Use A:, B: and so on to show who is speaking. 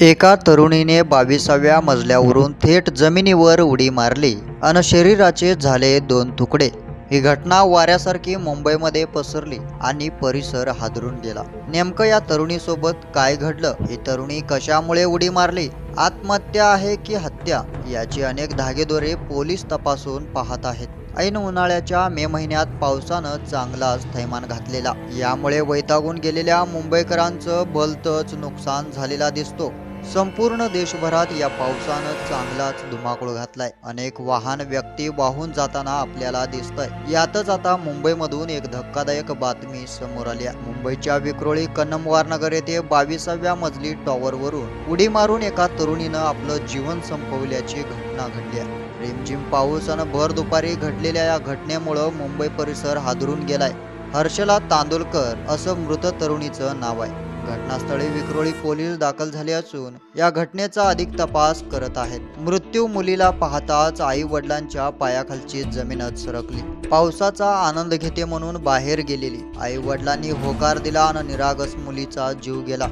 A: एका तरुणीने बावीसाव्या मजल्यावरून थेट जमिनीवर उडी मारली अन शरीराचे झाले दोन तुकडे. ही घटना वाऱ्यासारखी मुंबईमध्ये पसरली आणि परिसर हादरून गेला. नेमकं या तरुणीसोबत काय घडलं? ही तरुणी कशामुळे उडी मारली? आत्महत्या आहे की हत्या? याची अनेक धागेदोरे पोलीस तपासून पाहत आहेत. ऐन उन्हाळ्याच्या मे महिन्यात पावसानं चांगलाच थैमान घातलेला. यामुळे वैतागून गेलेल्या मुंबईकरांचं भलतंच नुकसान झालेला दिसतो. संपूर्ण देशभरात या पावसानं चांगलाच धुमाकूळ घातलाय. अनेक वाहन व्यक्ती वाहून जाताना आपल्याला दिसतंय. यातच आता मुंबईमधून एक धक्कादायक बातमी समोर आली आहे. मुंबईच्या विक्रोळी कन्नमवार नगर येथे बावीसाव्या मजली टॉवरवरून उडी मारून एका तरुणीनं आपलं जीवन संपवल्याची घटना घडली आहे. रिमझिम पाऊस आणि भर दुपारी घडलेल्या या घटनेमुळं मुंबई परिसर हादरून गेलाय. हर्षला तांदुलकर असं मृत तरुणीचं नाव आहे. घटनास्थळी विक्रोळी पोलीस दाखल झाले असून या घटनेचा अधिक तपास करत आहेत. मृत्यू मुलीला पाहताच आई वडिलांच्या पायाखालची जमीनच सरकली. पावसाचा आनंद घेते म्हणून बाहेर गेलेली. आई वडिलांनी होकार दिला आणि निरागस मुलीचा जीव गेला.